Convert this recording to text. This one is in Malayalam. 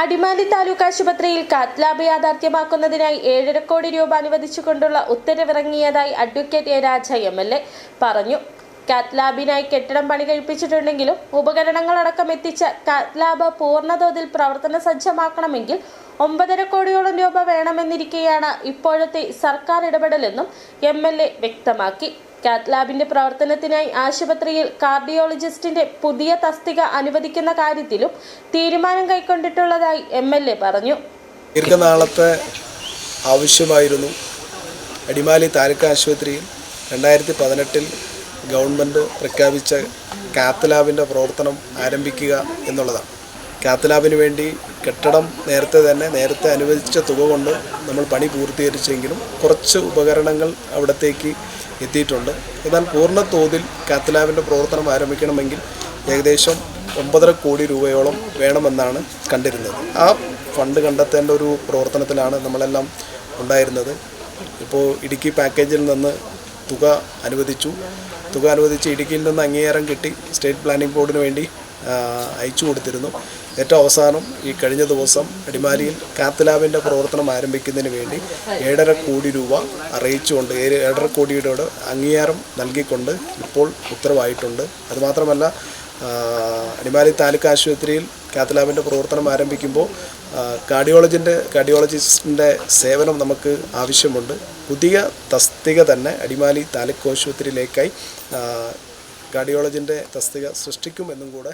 അടിമാലി താലൂക്ക് ആശുപത്രിയിൽ കാത്ത് ലാബ് യാഥാർത്ഥ്യമാക്കുന്നതിനായി ഏഴര കോടി രൂപ അനുവദിച്ചുകൊണ്ടുള്ള ഉത്തരവിറങ്ങിയതായി advocate A Raja M L A പറഞ്ഞു. കാത്ത് ലാബിനായി കെട്ടിടം പണി കഴിപ്പിച്ചിട്ടുണ്ടെങ്കിലും ഉപകരണങ്ങളടക്കം എത്തിച്ച കാത്ത് ലാബ് പൂർണതോതിൽ പ്രവർത്തന സജ്ജമാക്കണമെങ്കിൽ ഒമ്പതര കോടിയോളം രൂപ വേണമെന്നിരിക്കെയാണ് ഇപ്പോഴത്തെ സർക്കാർ ഇടപെടലെന്നും എ വ്യക്തമാക്കി. കാത്ത് ലാബിന്റെ പ്രവർത്തനത്തിനായി ആശുപത്രിയിൽ കാർഡിയോളജിസ്റ്റിന്റെ പുതിയ തസ്തിക അനുവദിക്കുന്ന കാര്യത്തിലും തീരുമാനം കൈക്കൊണ്ടിട്ടുള്ളതായി എം എൽ എ പറഞ്ഞു. ദീർഘനാളത്തെ ആവശ്യമായിരുന്നു. അടിമാലി താലൂക്ക് ആശുപത്രിയിൽ രണ്ടായിരത്തി പതിനെട്ടിൽ ഗവൺമെന്റ് പ്രഖ്യാപിച്ച കാത്ത് ലാബിന്റെ പ്രവർത്തനം ആരംഭിക്കുക എന്നുള്ളതാണ്. കാത്ത് ലാബിന് വേണ്ടി കെട്ടിടം നേരത്തെ തന്നെ നേരത്തെ അനുവദിച്ച തുക കൊണ്ട് നമ്മൾ പണി പൂർത്തീകരിച്ചെങ്കിലും കുറച്ച് ഉപകരണങ്ങൾ അവിടത്തേക്ക് എത്തിയിട്ടുണ്ട്. എന്നാൽ പൂർണ തോതിൽ കാത്തലാബിന്റെ പ്രവർത്തനം ആരംഭിക്കണമെങ്കിൽ ഏകദേശം ഒമ്പതര കോടി രൂപയോളം വേണമെന്നാണ് കണ്ടിരുന്നത്. ആ ഫണ്ട് കണ്ടെത്തേണ്ട ഒരു പ്രവർത്തനത്തിലാണ് നമ്മളെല്ലാം ഉണ്ടായിരുന്നത്. ഇപ്പോൾ ഇടുക്കി പാക്കേജിൽ നിന്ന് തുക അനുവദിച്ചു. തുക അനുവദിച്ച് ഇടുക്കിയിൽ നിന്ന് അംഗീകാരം കിട്ടി. സ്റ്റേറ്റ് പ്ലാനിംഗ് ബോർഡിന് വേണ്ടി അയച്ചു കൊടുത്തിരുന്നു. ഏറ്റവും അവസാനം ഈ കഴിഞ്ഞ ദിവസം അടിമാലിയിൽ കാത്തലാബിന്റെ പ്രവർത്തനം ആരംഭിക്കുന്നതിന് വേണ്ടി ഏഴര കോടി രൂപ അറിയിച്ചുകൊണ്ട് ഏഴ് ഏഴര കോടിയുടെ അംഗീകാരം നൽകിക്കൊണ്ട് ഇപ്പോൾ ഉത്തരവായിട്ടുണ്ട്. അതുമാത്രമല്ല അടിമാലി താലൂക്ക് ആശുപത്രിയിൽ കാത്തലാബിന്റെ പ്രവർത്തനം ആരംഭിക്കുമ്പോൾ കാർഡിയോളജിന്റെ കാർഡിയോളജിസ്റ്റിന്റെ സേവനം നമുക്ക് ആവശ്യമുണ്ട്. പുതിയ തസ്തിക തന്നെ അടിമാലി താലൂക്ക് ആശുപത്രിയിലേക്കായി കാർഡിയോളജിന്റെ തസ്തിക സൃഷ്ടിക്കുമെന്നും കൂടെ